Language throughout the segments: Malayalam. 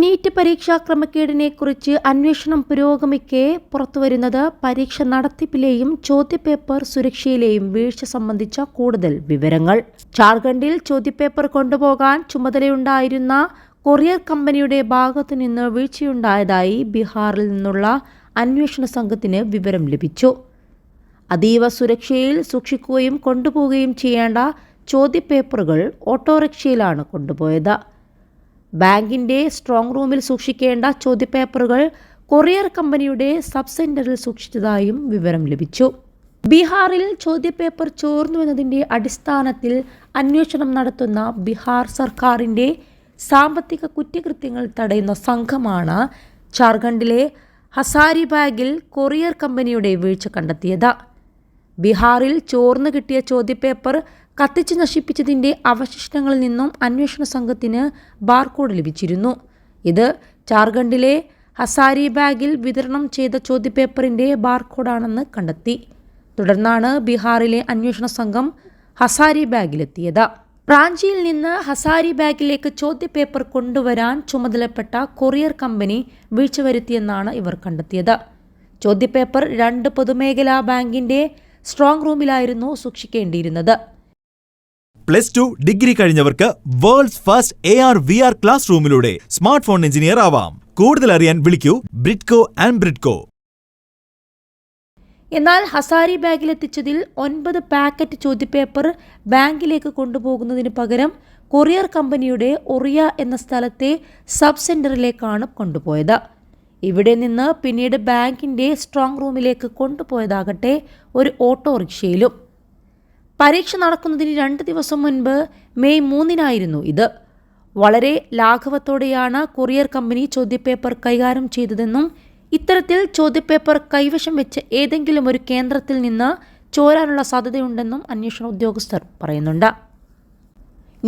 നീറ്റ് പരീക്ഷാ ക്രമക്കേടിനെ കുറിച്ച് അന്വേഷണം പുരോഗമിക്കെ പുറത്തുവരുന്നത് പരീക്ഷ നടത്തിപ്പിലെയും ചോദ്യപേപ്പർ സുരക്ഷയിലെയും വീഴ്ച സംബന്ധിച്ച കൂടുതൽ വിവരങ്ങൾ. ജാർഖണ്ഡിൽ ചോദ്യപേപ്പർ കൊണ്ടുപോകാൻ ചുമതലയുണ്ടായിരുന്ന കൊറിയർ കമ്പനിയുടെ ഭാഗത്തു നിന്ന് വീഴ്ചയുണ്ടായതായി ബീഹാറിൽ നിന്നുള്ള അന്വേഷണ സംഘത്തിന് വിവരം ലഭിച്ചു. അതീവ സുരക്ഷയിൽ സൂക്ഷിക്കുകയും കൊണ്ടുപോവുകയും ചെയ്യേണ്ട ചോദ്യപേപ്പറുകൾ ഓട്ടോറിക്ഷയിലാണ് കൊണ്ടുപോയത്. ബാങ്കിന്റെ സ്ട്രോങ് റൂമിൽ സൂക്ഷിക്കേണ്ട ചോദ്യപേപ്പറുകൾ കൊറിയർ കമ്പനിയുടെ സബ് സെന്ററിൽ സൂക്ഷിച്ചതായും വിവരം ലഭിച്ചു. ബീഹാറിൽ ചോദ്യപേപ്പർ ചോർന്നുവെന്നതിന്റെ അടിസ്ഥാനത്തിൽ അന്വേഷണം നടത്തുന്ന ബീഹാർ സർക്കാരിന്റെ സാമ്പത്തിക കുറ്റകൃത്യങ്ങൾ തടയുന്ന സംഘമാണ് ജാർഖണ്ഡിലെ ഹസാരിബാഗിൽ കൊറിയർ കമ്പനിയുടെ വീഴ്ച കണ്ടെത്തിയത്. ബീഹാറിൽ ചോർന്നു കിട്ടിയ ചോദ്യപേപ്പർ കത്തിച്ച് നശിപ്പിച്ചതിന്റെ അവശിഷ്ടങ്ങളിൽ നിന്നും അന്വേഷണ സംഘത്തിന് ബാർകോഡ് ലഭിച്ചിരുന്നു. ഇത് ജാർഖണ്ഡിലെ ഹസാരി ബാഗിൽ വിതരണം ചെയ്ത ചോദ്യപേപ്പറിന്റെ ബാർകോഡാണെന്ന് കണ്ടെത്തി. തുടർന്നാണ് ബീഹാറിലെ അന്വേഷണ സംഘം ഹസാരി ബാഗിലെത്തിയത്. റാഞ്ചിയിൽ നിന്ന് ഹസാരി ബാഗിലേക്ക് ചോദ്യപേപ്പർ കൊണ്ടുവരാൻ ചുമതലപ്പെട്ട കൊറിയർ കമ്പനി വീഴ്ച വരുത്തിയെന്നാണ് ഇവർ കണ്ടെത്തിയത്. ചോദ്യപേപ്പർ രണ്ട് പൊതുമേഖലാ ബാങ്കിന്റെ സ്ട്രോങ് റൂമിലായിരുന്നു സൂക്ഷിക്കേണ്ടിയിരുന്നത്. Plus two degree കഴിഞ്ഞവർക്ക് world's first A R V R class റൂമിലൂടെ smart phone engineer ആവാം. കൂടുതൽ അറിയാൻ വിളിക്കൂ ബ്രിഡ്കോ ആൻഡ് ബ്രിഡ്കോ എന്നാൽ ഹസാരി ബാഗിലെത്തിച്ചതിൽ ഒൻപത് പാക്കറ്റ് ചോദ്യപേപ്പർ ബാങ്കിലേക്ക് കൊണ്ടുപോകുന്നതിന് പകരം കൊറിയർ കമ്പനിയുടെ ഒറിയ എന്ന സ്ഥലത്തെ സബ് സെന്ററിലേക്കാണ് കൊണ്ടുപോയത്. ഇവിടെ നിന്ന് പിന്നീട് ബാങ്കിന്റെ സ്ട്രോങ് റൂമിലേക്ക് കൊണ്ടുപോയതാകട്ടെ ഒരു ഓട്ടോറിക്ഷയിലും. പരീക്ഷ നടക്കുന്നതിന് രണ്ട് ദിവസം മുൻപ് മെയ് മൂന്നിനായിരുന്നു ഇത്. വളരെ ലാഘവത്തോടെയാണ് കൊറിയർ കമ്പനി ചോദ്യപേപ്പർ കൈകാര്യം ചെയ്തതെന്നും ഇത്തരത്തിൽ ചോദ്യപേപ്പർ കൈവശം വെച്ച് ഏതെങ്കിലും ഒരു കേന്ദ്രത്തിൽ നിന്ന് ചോരാനുള്ള സാധ്യതയുണ്ടെന്നും അന്വേഷണ ഉദ്യോഗസ്ഥർ പറയുന്നുണ്ട്.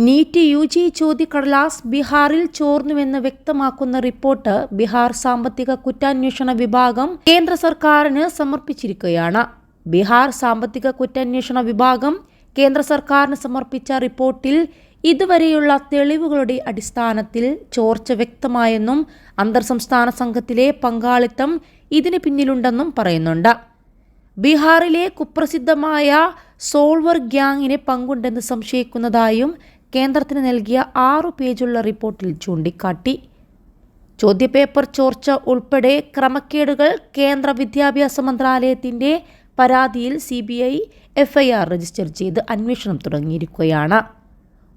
നീറ്റ് യു ജി ചോദ്യക്കടലാസ് ബീഹാറിൽ ചോർന്നുവെന്ന് വ്യക്തമാക്കുന്ന റിപ്പോർട്ട് ബീഹാർ സാമ്പത്തിക കുറ്റാന്വേഷണ വിഭാഗം കേന്ദ്ര സർക്കാരിന് സമർപ്പിച്ചിരിക്കുകയാണ്. ബീഹാർ സാമ്പത്തിക കുറ്റാന്വേഷണ വിഭാഗം കേന്ദ്ര സർക്കാരിന് സമർപ്പിച്ച റിപ്പോർട്ടിൽ ഇതുവരെയുള്ള തെളിവുകളുടെ അടിസ്ഥാനത്തിൽ ചോർച്ച വ്യക്തമായെന്നും അന്തർ സംസ്ഥാന സംഘത്തിലെ പങ്കാളിത്തം ഇതിന് പിന്നിലുണ്ടെന്നും പറയുന്നുണ്ട്. ബീഹാറിലെ കുപ്രസിദ്ധമായ സോൾവർ ഗ്യാങ്ങിന് പങ്കുണ്ടെന്ന് സംശയിക്കുന്നതായും കേന്ദ്രത്തിന് നൽകിയ ആറു പേജുള്ള റിപ്പോർട്ടിൽ ചൂണ്ടിക്കാട്ടി. ചോദ്യപേപ്പർ ചോർച്ച ഉൾപ്പെടെ ക്രമക്കേടുകൾ കേന്ദ്ര വിദ്യാഭ്യാസ മന്ത്രാലയത്തിന്റെ പരാതിയിൽ C B I FIR register ചെയ്ത് അന്വേഷണം തുടങ്ങിയിരിക്കുകയാണ്.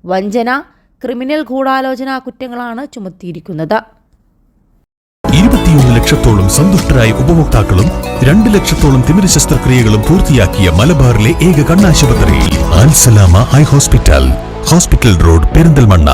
വഞ്ചന ക്രിമിനൽ ഗൂഢാലോചന കുറ്റങ്ങളാണ് ചുമത്തിയിരിക്കുന്നത്. ഇരുപത്തിയൊന്ന് ലക്ഷത്തോളം സന്തുഷ്ടരായ ഉപഭോക്താക്കളും രണ്ട് ലക്ഷത്തോളം തിമിര ശസ്ത്രക്രിയകളും പൂർത്തിയാക്കിയ മലബാറിലെ ഏക കണ്ണാശുപത്രി Alsalama eye hospital hospital road Perinthalmanna.